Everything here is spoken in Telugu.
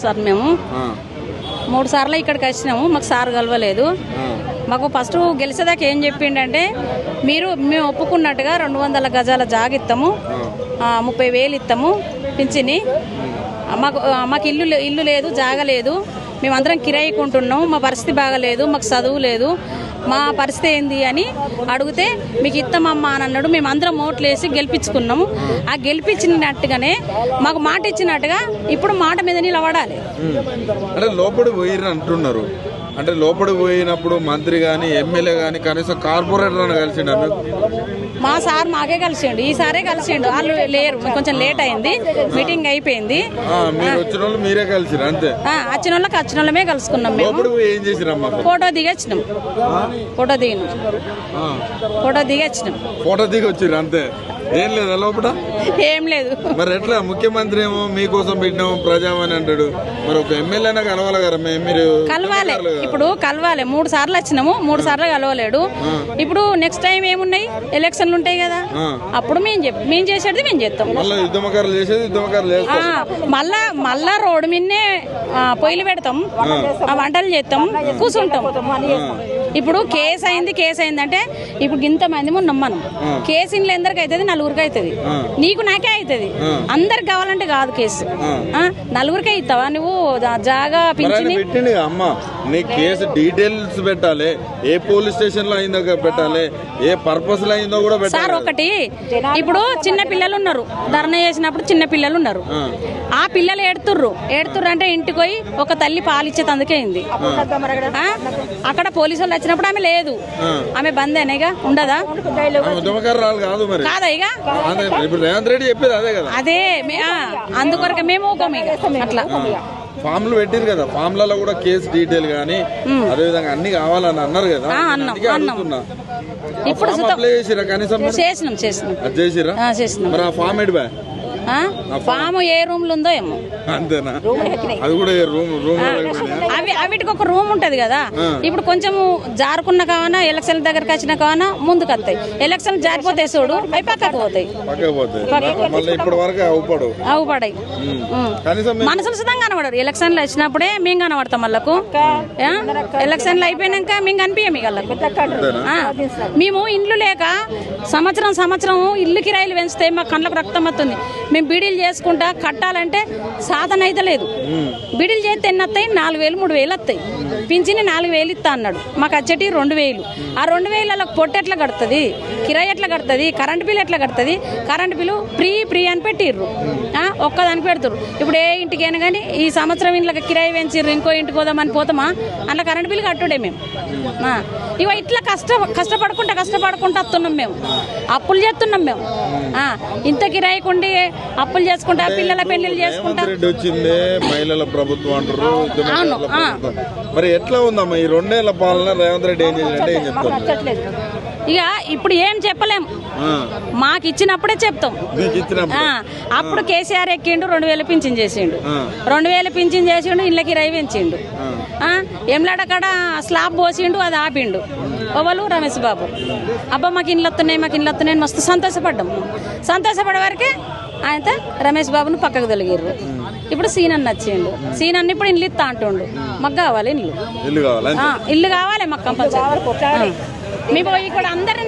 సార్ మేము. మూడు సార్లు ఇక్కడికి వచ్చినాము మాకు సార్ కలవలేదు. మాకు ఫస్ట్ గెలిచేదాకా ఏం చెప్పిండంటే మీరు మేము ఒప్పుకున్నట్టుగా రెండు వందల గజాల జాగ ఇస్తాము ముప్పై వేలు ఇస్తాము పింఛని. మాకు మాకు ఇల్లు ఇల్లు లేదు జాగ లేదు మేమందరం కిరాయి కొంటున్నాం మా పరిస్థితి బాగలేదు మాకు చదువు లేదు. మా పరిస్థితి ఏంది అని అడిగితే మీకు ఇస్తామమ్మా అని అన్నాడు. మేము అందరం ఓట్లు వేసి గెలిపించుకున్నాము. ఆ గెలిపించినట్టుగానే మాకు మాట ఇచ్చినట్టుగా ఇప్పుడు మాట మీద నిలబడాలి. అంటే లోపల పోయిర్రు అంటున్నారు. అంటే లోపలికి పోయినప్పుడు మంత్రి కానీ ఎమ్మెల్యే కానీ కనీసం కార్పొరేటర్ కలిసిండ మా సార్ మాకే కలిసిండు ఈ సారే కలిసిండు. వాళ్ళు లేరు కొంచెం లేట్ అయింది మీటింగ్ అయిపోయింది. మీరు వచ్చిన వాళ్ళు మీరే కలిసిరు అంతే. వచ్చిన వాళ్ళకి వచ్చిన వాళ్ళమే కలుసుకున్నాం మేము. ఏం చేసిరమ్మా ఫోటో దిగొచ్చినాం. ఫోటో దిగినాం. ఫోటో దిగొచ్చినాం. ఫోటో దిగి వచ్చిర్రు అంతే. ఏం లేదా లోపల ఏం లేదు. మరి ఎట్లా? ముఖ్యమంత్రి ఏమో మీకోసం పెట్టినాము ప్రజామని అంటాడు. మరి ఒక ఎమ్మెల్యేనా కలవాలి కదా మీరు కలవాలి. ఇప్పుడు కలవాలి. మూడు సార్లు వచ్చినాము మూడు సార్లు కలవలేడు. ఇప్పుడు నెక్స్ట్ టైం ఏమున్నాయి? ఎలక్షన్లు ఉంటాయి కదా. అప్పుడు మేము చెప్ మేము చేసేది మేము చేస్తాం. మళ్ళీ యుద్ధమకారులు చేసేది యుద్ధమకారులు మళ్ళా మళ్ళా రోడ్డు మీదనే పొయ్యిలు పెడతాం. ఆ. వంటలు చేస్తాం. కూర్చుంటాం ఇప్పుడు కేసు అయింది కేసు అయింది అంటే ఇప్పుడు ఇంత మంది ఉన్నాం మనం కేసు ఇంట్లో ఎందరికి అవుతుంది నలుగురికి అవుతుంది నీకు నాకే అవుతుంది అందరికి కావాలంటే కాదు కేసు. నలుగురికే ఇస్తావా? నువ్వు జాగా పింఛని? నీ కేసు డీటెయిల్స్ పెట్టాలి. ఏ పోలీస్ స్టేషన్లో అయిందో పెట్టాలి. ఏ పర్పస్లో అయిందో కూడా పెట్టాలి. సార్ ఒకటి ఇప్పుడు చిన్న పిల్లలు ఉన్నారు. ధర్నా చేసినప్పుడు చిన్న పిల్లలు ఉన్నారు. ఆ. పిల్లలు ఏడుతుర్రు. ఏడుతుర్రు అంటే ఇంటికి పోయి ఒక తల్లి పాలిచ్చే అందుకే అయింది. ఆ? అక్కడ పోలీసు వాళ్ళు వచ్చినప్పుడు ఆమె లేదు. ఆమె బంద్ అనేగా ఉండదా? కాదు మరి. కాదా ఇక రేవంత్ రెడ్డి చెప్పేది అదే కదా. అదే మే- ఆ, అందుకొరకు మేము అట్లా. ఫామ్లు పెట్టిరు కదా. ఫామ్లలో కూడా కేసు డీటెయిల్ గానీ అదే విధంగా అన్ని కావాలని అన్నారు కదా. అందుకే. అడుగుతున్నా. ఇప్పుడు చేసిరా కనీసం? చేసినాం చేసినాం. చేసిరా మరి ఆ ఫామ్ ఎడి బా? ఆ? పాము ఏ రూమ్లో ఉందో ఏమో. అంతేనా? అది కూడా రూమ్ రూమ్ అవి అవిటికి ఒక రూమ్ ఉంటది కదా. ఇప్పుడు కొంచెం జారుకున్న కావనా ఎలక్షన్ దగ్గరకు వచ్చిన కావనా ముందుకు వస్తాయి ఎలక్షన్ జారిపోతాయి చూడు అవి పక్కకు పోతాయి. పక్కకు పోతాయి. మళ్ళీ ఇప్పటి వరకు అవుపడు అవు పడాయి కనీసం మీరు- మనసులు సుతం కనబడరు. ఎలక్షన్లు వచ్చినప్పుడే మేము కనబడతాం వాళ్ళకు. ఆ? ఎలక్షన్లు అయిపోయినాక మేము కనిపించాం ఇక వాళ్ళకు. ఆ. మేము ఇండ్లు లేక సంవత్సరం సంవత్సరం ఇల్లు కిరాయిలు పెంచితే మా కళ్ళకు రక్తం వస్తుంది. మేము బీడీలు చేసుకుంటా కట్టాలంటే సాధన అయితే లేదు. బీడీలు చేస్తే ఎన్ని వస్తాయి నాలుగు వేలు మూడు వేలు వస్తాయి. పింఛని నాలుగు వేలు ఇస్తా అన్నాడు. మాకు వచ్చేటి రెండు వేలు. ఆ రెండు వేలకు పొట్టు ఎట్లా కడుతుంది? కిరాయి ఎట్లా కడుతుంది? కరెంట్ బిల్ ఎట్లా కడుతుంది? కరెంట్ బిల్లు ఫ్రీ ఫ్రీ అని పెట్టిర్రు. ఆ, ఒక్కదానికి పెడతారు ఇప్పుడు ఏ ఇంటికైనా కానీ ఈ సంవత్సరం ఇంట్లో కిరాయి పెంచిర్రు ఇంకో ఇంటికి పోదామని పోతామా? అందులో కరెంట్ బిల్ కట్టుడే మేము. ఇగో ఇట్లా కష్ట కష్టపడుకుంటా కష్టపడుకుంటా వస్తున్నాం మేము. అప్పులు చేస్తున్నాం మేము. ఇంత కిరాయికుండి అప్పులు చేసుకుంటా పిల్లల పెళ్ళిళ్ళు చేసుకుంటా. వచ్చిందే మహిళల ప్రభుత్వం అంటారు. మరి ఎట్లా ఉందమ్మా ఈ రెండేళ్ళ పాలన? రేవంత్ రెడ్డి ఏం చేసినట్టే ఏం చెప్తారు? ఇక ఇప్పుడు ఏం చెప్పలేం. మాకు ఇచ్చినప్పుడే చెప్తాం. అప్పుడు కేసీఆర్ ఎక్కిండు రెండు వేలు పింఛన్ చేసిండు. రెండు వేలు పింఛన్ చేసిండు ఇళ్ళకి రై పెంచిండు. ఆ, ఎంలాడ కాడ స్లాబ్ పోసిండు అది ఆపిండు. ఓవలు రమేష్ బాబు. అబ్బా మాకు ఇండ్లు వస్తున్నాయి మాకు ఇండ్లు వస్తున్నాయి అని మస్తు సంతోషపడ్డాం సంతోషపడే వరకే ఆయనతో రమేష్ బాబును పక్కకు తొలగిర్రు. ఇప్పుడు సీనన్న వచ్చిండు. సీనన్న ఇప్పుడు ఇల్లు ఇస్తా అంటుండు. మాకు కావాలి ఇల్లు. ఇల్లు కావాలి ఆ, ఇల్లు కావాలి మాకు కంపల్సరీ. మీ పోయి కూడా అందరిని